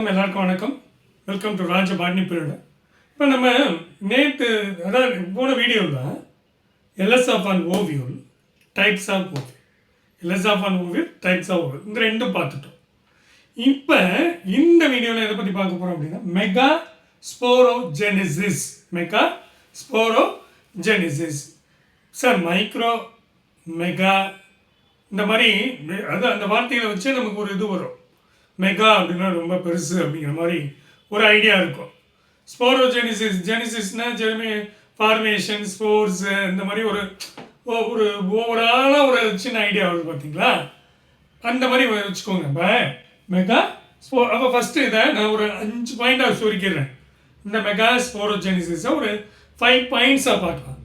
எல்லாருக்கும் வணக்கம். Welcome to Raja botany period இப்போ நம்ம நேற்று அதாவது போன வீடியோவில் LS of an ovule types of ovule LS of an ovule types of ovule இந்த ரெண்டும் பார்த்துட்டோம். இப்போ இந்த வீடியோவில் எதை பற்றி பார்க்க போகிறோம் அப்படின்னா mega sporogenesis mega sporogenesis sir micro mega இந்த மாதிரி அது அந்த வார்த்தைகளை வச்சு நமக்கு ஒரு இது வரும். மெகா அப்படின்னா ரொம்ப பெருசு அப்படிங்கிற மாதிரி ஒரு ஐடியா இருக்கும். ஸ்போரோஜெனிசிஸ் ஜெனிசிஸ்னா ஜெர்மி ஃபார்மேஷன் ஸ்போர்ஸ் இந்த மாதிரி ஒரு ஒரு ஓவராலாக ஒரு சின்ன ஐடியா வருது பார்த்தீங்களா அந்த மாதிரி வச்சுக்கோங்க. இப்போ மெகா ஸ்போ அப்போ ஃபஸ்ட்டு இதை நான் ஒரு அஞ்சு பாயிண்டாக சுருக்கிடுறேன். இந்த மெகா ஸ்போரோஜெனிசிஸை ஒரு ஃபைவ் பாயிண்ட்ஸாக பார்க்கலாம்.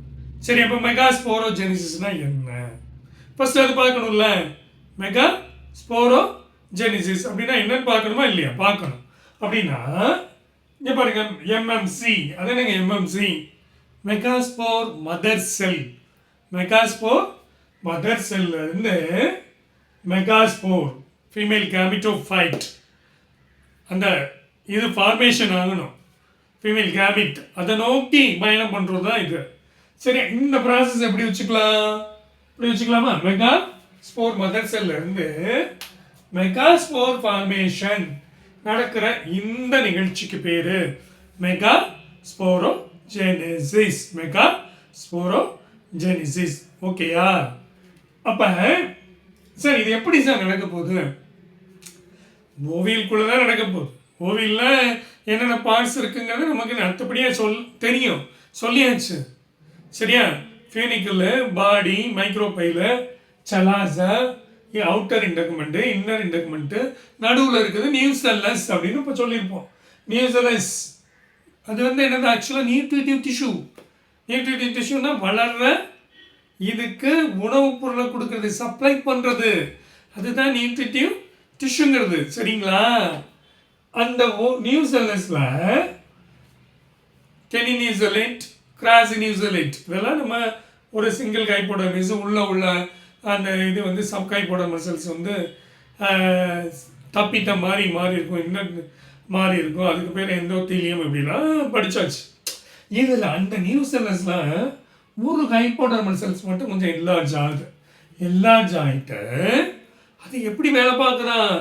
சரி அப்போ மெகா ஸ்போரோஜெனிசிஸ்னால் என்ன? ஃபஸ்ட்டு அது பார்க்கணும்ல. மெகா ஸ்போரோ ஜெனிசிஸ் அப்படின்னா என்னன்னு பார்க்கணுமா இல்லையா? பார்க்கணும். அப்படின்னா இங்கே பாருங்க எம்எம்சி அது என்னங்க MMC megaspore mother cell megaspore mother செல்ல இருந்து மெகாஸ்போர் ஃபீமேல் கேமிட்டோஃபைட் அந்த இது ஃபார்மேஷன் ஆகணும். ஃபீமேல் கேமிட் அதை நோக்கி பயணம் பண்ணுறது தான் இது. சரி இந்த ப்ராசஸ் எப்படி வச்சுக்கலாம்? இப்படி வச்சுக்கலாமா? மெகா ஸ்போர் மதர் செல்ல மெகா ஸ்போர் ஃபார்மேஷன் நடக்கிற இந்த நிகழ்ச்சிக்கு பேர் மெகா ஸ்போரோ ஜெனிசிஸ் மெகா ஸ்போரோ ஜெனிசிஸ் ஓகேயா அப்போ சார் இது எப்படி சார் நடக்க போகுது? ஓவியலுக்குள்ளே தான் நடக்க போகுது. ஓவியலில் என்னென்ன பார்ட்ஸ் இருக்குங்கிறது நமக்கு அடுத்தபடியாக சொல் தெரியும். சொல்லியாச்சு. சரியா? ஃபேனிக்கல் பாடி மைக்ரோபைலு சலாசா அவுட்டர் இன்டக்குமெண்ட்டு இன்னர் இண்டக்குமெண்ட் நடுவில் இருக்குது நியூசெல்லஸ் அப்படின்னு இப்போ சொல்லியிருப்போம். நியூசலஸ் அது வந்து என்னது? ஆக்சுவலாக நியூட்ரிட்டிவ் டிஷ்யூ நியூட்ரிட்டிவ் டிஷ்யூனா வளர்ற இதுக்கு உணவுப் பொருளை கொடுக்கறது சப்ளை பண்ணுறது அதுதான் நியூட்ரிட்டிவ் டிஷ்யூங்கிறது சரிங்களா? அந்த நியூசெல்லஸில் கிராசி கிராசினியூசலேட் இதெல்லாம் நம்ம ஒரு சிங்கிள் கைப்போட மிஸ் உள்ள உள்ள அந்த இது வந்து சப் கைப்போட மசில்ஸ் வந்து ஆஹ், தப்பிட்ட மாதிரி மாறி இருக்கும். இன்னும் மாறி இருக்கும்? அதுக்கு பேர் எந்தோத்தீலியம் இப்படிலாம் படித்தாச்சு இதில் அந்த நியூசெல்லஸ்லாம் ஒரு கைப்போட மசில்ஸ் மட்டும் கொஞ்சம் என்லார்ஜ் ஆகுது. என்லார்ஜ் ஆகிட்டு அது எப்படி வேலை பார்க்குறான்?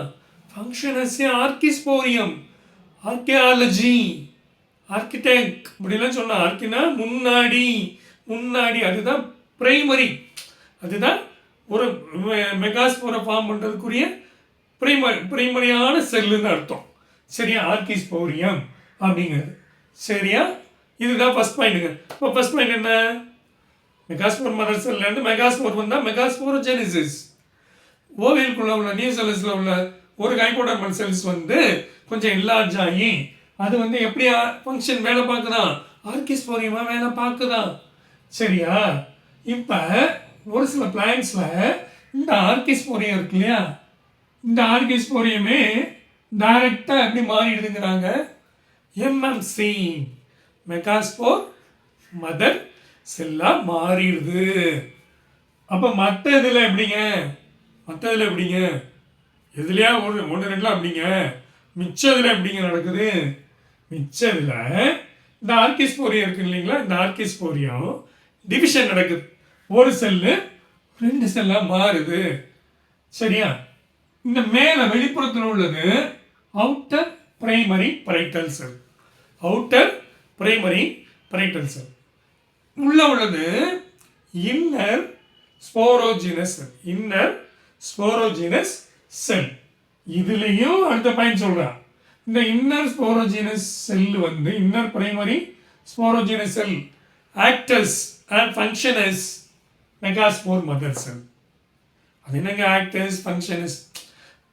ஃபங்க்ஷனஸே ஆர்கிஸ்போரியம் ஆர்கியாலஜி ஆர்கிடெக்ட் இப்படிலாம் சொன்னால் ஆர்கினா முன்னாடி முன்னாடி அதுதான் பிரைமரி அதுதான் ஒரு மெகாஸ்போரை ஃபார்ம் பண்ணுறதுக்குரிய பிரைமரி பிரைமரியான செல்லுன்னு அர்த்தம். சரியா? ஆர்கிஸ்போரியம் அப்படிங்கிறது. சரியா? இதுதான் ஃபர்ஸ்ட் பாயிண்ட்டுங்க இப்போ ஃபர்ஸ்ட் பாயிண்ட் என்ன? மெகாஸ்போர் மதர் செல்லேருந்து மெகாஸ்போர் வந்தால் மெகாஸ்போரோஜெனிசிஸ். ஓவியலுக்குள்ள உள்ள நியூ செல்ஸில் உள்ள ஒரு கைகோடர்மன் செல்ஸ் வந்து கொஞ்சம் என்லார்ஜ் ஆகி அது வந்து எப்படி ஃபங்க்ஷன் வேலை பார்க்குதான்? ஆர்கிஸ்போரியமாக வேலை பார்க்குதான். சரியா? இப்போ ஒரு சில பிளான்ஸில் இந்த ஆர்கிஸ்போரியம் இருக்கு இல்லையா? இந்த ஆர்கிஸ்போரியமே டைரெக்டாக எப்படி மாறிடுதுங்கிறாங்க? எம்எம்சி மெகாஸ்போர் மதர் செல்லாக மாறிடுது. அப்போ மற்ற இதில் எப்படிங்க? மற்ற இதில் எப்படிங்க? எதுலையா ஒன்று ஒன்று ரெண்டுல அப்படிங்க? மிச்ச இதில் எப்படிங்க நடக்குது? மிச்ச இதில் இந்த ஆர்கிஸ்போரியம் இருக்குது இல்லைங்களா? இந்த ஆர்கிஸ்போரியம் டிவிஷன் நடக்குது. ஒரு செல்லு ரெண்டு செல்லாக மாறுது. சரியா? இந்த மேலே வெளிப்புறத்தில் உள்ளது outer primary parietal cell outer primary parietal cell உள்ள உள்ளது inner sporogenous cell inner sporogenous cell இதுலேயும் அடுத்த பாயிண்ட் சொல்கிறான் இந்த இன்னர் ஸ்போரோஜினஸ் செல் வந்து inner primary sporogenous cell acts as and functions as megaspore mother cell அது என்னங்க ஆக்டர்ஸ் ஃபங்க்ஷன்ஸ்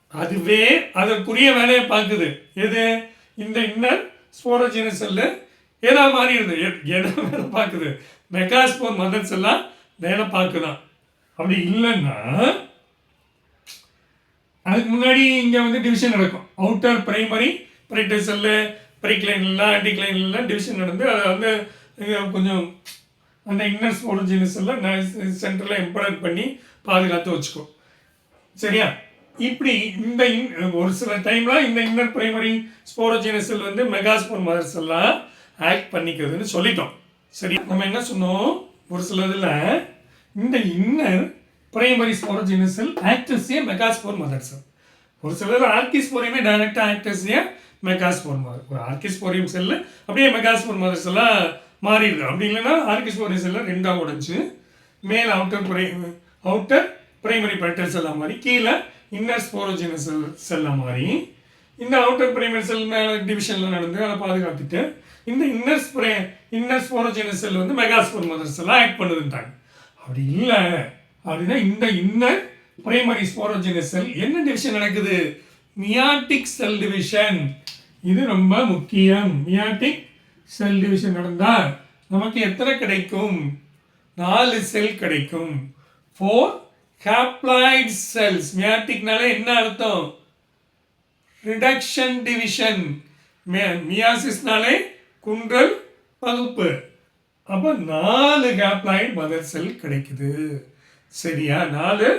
அதுவே அதற்குரிய வேலையை பார்க்குது. எது? இந்த இன்னர் ஸ்போரோஜினஸ் செல்லு ஏதா மாறிடுது எ- எதை வேலை பார்க்குது? மெகாஸ்போர் மதர் செல்லாம் வேலை பார்க்குதான். அப்படி இல்லைன்னா அதுக்கு முன்னாடி இங்கே வந்து டிவிஷன் நடக்கும். அவுட்டர் பிரைமரி பிரைட்டர் செல்லு பிரைக்ளைன்லாம் இல்லை டிவிஷன் நடந்து அதை வந்து கொஞ்சம் அந்த இன்னர் ஸ்போரோஜினஸ் எல்லாம் சென்டரில் எம்பரர் பண்ணி பாதுகாத்து வச்சுக்கோ சரியா? இப்படி இந்த ஒரு சில டைம்ல இந்த இன்னர் பிரைமரி ஸ்போரோஜினஸ் வந்து மெகாஸ்போர் மதர்ஸ் எல்லாம் ஆக்ட் பண்ணிக்கிறதுன்னு சொல்லிட்டோம். சரி நம்ம என்ன சொன்னோம்? ஒரு சில இதில் இந்த இன்னர் பிரைமரி ஸ்போரோஜினஸ் ஆக்டர்ஸே மெகாஸ்போர் மதர்ஸ் ஒரு சிலர் ஆர்கிஸ்போரியுமே டைரக்டாக ஆக்டர்ஸே மெகாஸ்போர் மதர் ஒரு ஆர்கிஸ்போரியம் செல்லு அப்படியே மெகாஸ்போர் மதர்ஸ் எல்லாம் மாறிடுது. அப்படி இல்லைன்னா ஆர்கிஸ்போரியம் எல்லாம் ரெண்டாக உடைச்சு மேல் அவுட்டர் பிரை அவுட்டர் பிரைமரி பெட்டல் செல்லாக மாதிரி கீழே இன்னர் ஸ்போரோஜின செல் செல்லாக மாதிரி இந்த அவுட்டர் பிரைமரி செல் மேலே டிவிஷனில் நடந்து அதை பாதுகாத்துட்டு இந்த இன்னர் ஸ்ப்ரே இன்னர் ஸ்போரோஜின செல் வந்து மெகாஸ்போர் மதர் எல்லாம் ஆக்ட் பண்ணுதுன்றாங்க. அப்படி இல்லை. அப்படின்னா இந்த இன்னர் பிரைமரி ஸ்போரோஜின செல் என்ன டிவிஷன் நடக்குது? மியாட்டிக் செல் டிவிஷன் இது ரொம்ப முக்கியம். மியாட்டிக் செல் டிவிஷன் நடந்தால் நமக்கு எத்தனை கிடைக்கும்? நாலு செல் கிடைக்கும். ஃபோர் ஹேப்ளாய்ட் செல்ஸ் மியாட்டிக்னாலே என்ன அர்த்தம்? ரிடக்ஷன் டிவிஷன் மியாசிஸ்னாலே குன்றல் பகுப்பு அப்போ நாலு ஹேப்ளாய்ட் மதர் செல் கிடைக்குது. சரியா? நாலு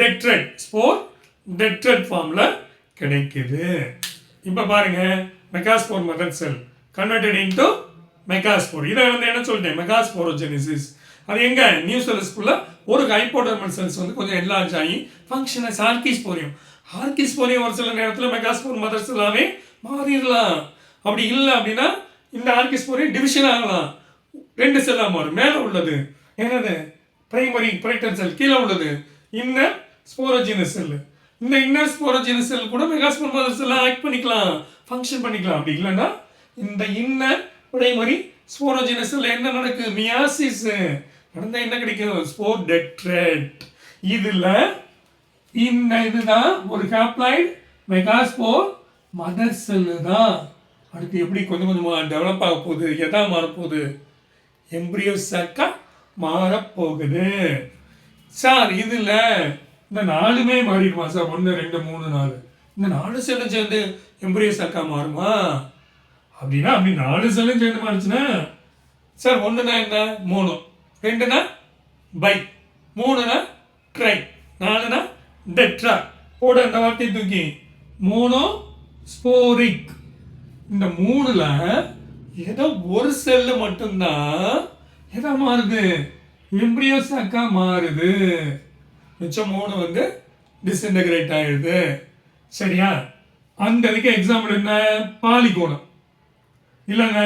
டெட்ரட் ஸ்போர் டெட்ரட் ஃபார்மில் கிடைக்குது. இப்போ பாருங்க megaspore mother cell converted into megaspore இதை வந்து என்ன சொல்லிட்டேன்? மெகாஸ்போரோஜெனிசிஸ் அது எங்கே? நியூ நியூசலஸ்குள்ள ஒரு ஹைப்போடர்மல் செல்ஸ் வந்து கொஞ்சம் என்லார்ஜ் ஆகி ஃபங்க்ஷனஸ் ஆர்கிஸ்போரியம் ஆர்கிஸ்போரியம் ஒரு சில நேரத்தில் மெகாஸ்போர் மதர் செல்லாவே மாறிடலாம். அப்படி இல்லை அப்படின்னா இந்த ஆர்கிஸ்போரியம் டிவிஷன் ஆகலாம். ரெண்டு செல்லாக மாறும். மேலே உள்ளது. என்னது? பிரைமரி பிரைட்டர் செல் கீழே உள்ளது. இன்னர் ஸ்போரோஜினஸ் செல் இந்த இன்னர் ஸ்போரோஜினஸ் செல் கூட மெகாஸ்போர் மதர் செல்லாம் ஆக்ட் பண்ணிக்கலாம். ஃபங்க்ஷன் பண்ணிக்கலாம். அப்படி இல்லைன்னா இந்த இன்ன பிரைமரி மாதிரி ஸ்போரோஜினஸில் என்ன நடக்குது மியாசிஸ். நடந்தால் என்ன கிடைக்கும்? ஸ்போர் டெட்ரேட் இதில் இந்த இதுதான் ஒரு ஹாப்ளாய்டு மெகாஸ்போர் மதர் செல்லு தான். அடுத்து எப்படி கொஞ்சம் கொஞ்சமாக டெவலப் ஆக போகுது? எதா மாறப்போகுது? எம்ப்ரியோசாக்கா மாறப்போகுது. சார் இதில் இந்த நாலுமே மாறிடுமா சார்? ஒன்று ரெண்டு மூணு நாலு. இந்த நாலு செல்லு சேர்ந்து எம்ப்ரியோசாக்கா மாறுமா? அப்படின்னா அப்படி நாலு செல்லும் சேர்ந்து மாறிச்சுன்னா சார் ஒன்றுனா என்ன? மூணு. ரெண்டுனா பை மூணுனா ட்ரை நாலுனா டெட்ரா போட அந்த வார்த்தையை தூக்கி. மூணோ ஸ்போரிக் இந்த மூணுல ஏதோ ஒரு செல்லு மட்டும்தான் எதா மாறுது? எம்ப்ரியோசாக்கா மாறுது. மிச்சம் மூணு வந்து டிஸ்இன்டகிரேட் ஆயிடுது. சரியா? அந்த இதுக்கு எக்ஸாம்பிள் என்ன? பாலிகோணம். இல்லைங்க.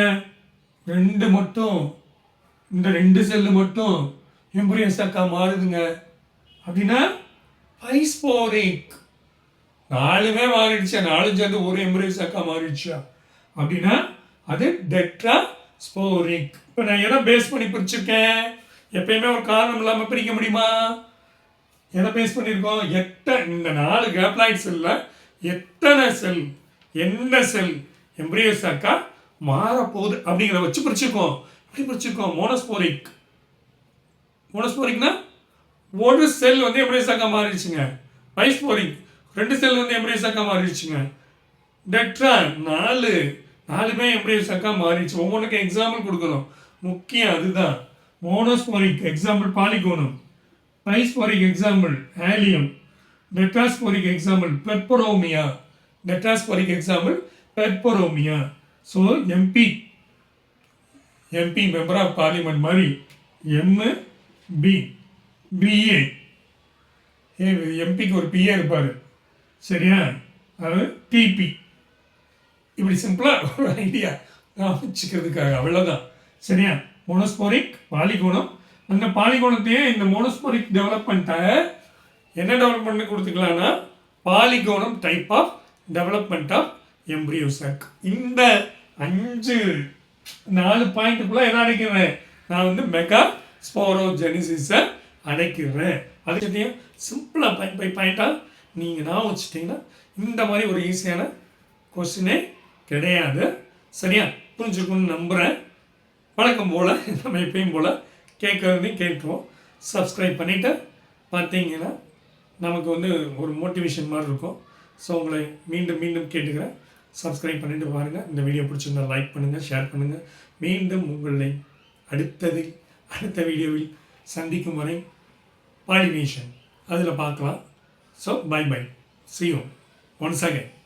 ரெண்டு மட்டும் இந்த ரெண்டு செல்லு மட்டும் எம்ப்ரியோசாக்கா மாறுதுங்க. அப்படின்னா பைஸ்போரிக் நாலுமே மாறிடுச்சா? நாலு சேர்ந்து ஒரு எம்ப்ரியோசாக்கா மாறிடுச்சா? அப்படின்னா அது டெட்ரா ஸ்போரிக் இப்போ நான் எதை பேஸ் பண்ணி பிரிச்சிருக்கேன்? எப்பயுமே ஒரு காரணம் இல்லாமல் பிரிக்க முடியுமா? எதை பேஸ் பண்ணியிருக்கோம்? எத்தனை இந்த நாலு கேப்லாய்ட் செல்லில் எத்தனை செல் எந்த செல் எம்ப்ரியோசாக்கா மாறப்போகுது அப்படிங்கிறத வச்சு பிடிச்சிருக்கோம் எப்படி பிரிச்சிருக்கோம் மோனஸ்போரிக் மோனஸ்போரிக்னா ஒரு செல் வந்து எம்ப்ரியோசாக்கா மாறிடுச்சுங்க. பைஸ்போரிக் ரெண்டு செல் வந்து எம்ப்ரியோசாக்கா மாறிடுச்சுங்க. டெட்ரா நாலு. நாலுமே எம்ப்ரியோசாக்கா மாறிடுச்சு. ஒவ்வொன்றுக்கும் எக்ஸாம்பிள் கொடுக்கணும். முக்கியம் அதுதான். Monosporic example Polygonum bisporic example Allium tetrasporic example Peperomia tetrasporic example Peperomia so MP MP member of parliament மாதிரி எம்மு பி பிஏ ஏ எம்பிக்கு ஒரு பிஏ இருப்பார். சரியா? அது டிபி இப்படி சிம்பிளாக ஒரு ஐடியா நான் வச்சுக்கிறதுக்காக அவ்வளோதான் சரியா? Monosporic polygonum. அந்த பாலிகோணத்தையே இந்த மோனோஸ்போரிக் டெவலப்மெண்ட்டை என்ன development கொடுத்துக்கலாம்னா Polygonum type of development of embryo sac இந்த அஞ்சு நாலு பாயிண்ட்டுக்குள்ளே என்ன அடைக்கிறேன்? நான் வந்து மெகா ஸ்போரோஜெனிசிஸை அடைக்கிறேன். அதுக்கிட்டையும் சிம்பிளாக பாயிண்ட் பை பாயிண்ட்டாக நீங்கள் நான் வச்சுட்டிங்கன்னா இந்த மாதிரி ஒரு ஈஸியான கொஸ்டினே கிடையாது. சரியா? புரிஞ்சுக்கணும்னு நம்புகிறேன் வழக்கம் போல் நம்ம எப்பயும் போல் கேட்குறதையும் கேட்குவோம் சப்ஸ்கிரைப் பண்ணிவிட்டு பார்த்தீங்கன்னா நமக்கு வந்து ஒரு மோட்டிவேஷன் மாதிரி இருக்கும். ஸோ உங்களை மீண்டும் மீண்டும் கேட்டுக்கிறேன். சப்ஸ்கிரைப் பண்ணிட்டு பாருங்கள் இந்த வீடியோ பிடிச்சிருந்தா லைக் பண்ணுங்கள் ஷேர் பண்ணுங்கள் மீண்டும் உங்களை அடுத்ததில் அடுத்த வீடியோவில் சந்திக்கும் வரை பாலினேஷன் அதில் பார்க்கலாம். So bye bye see you once once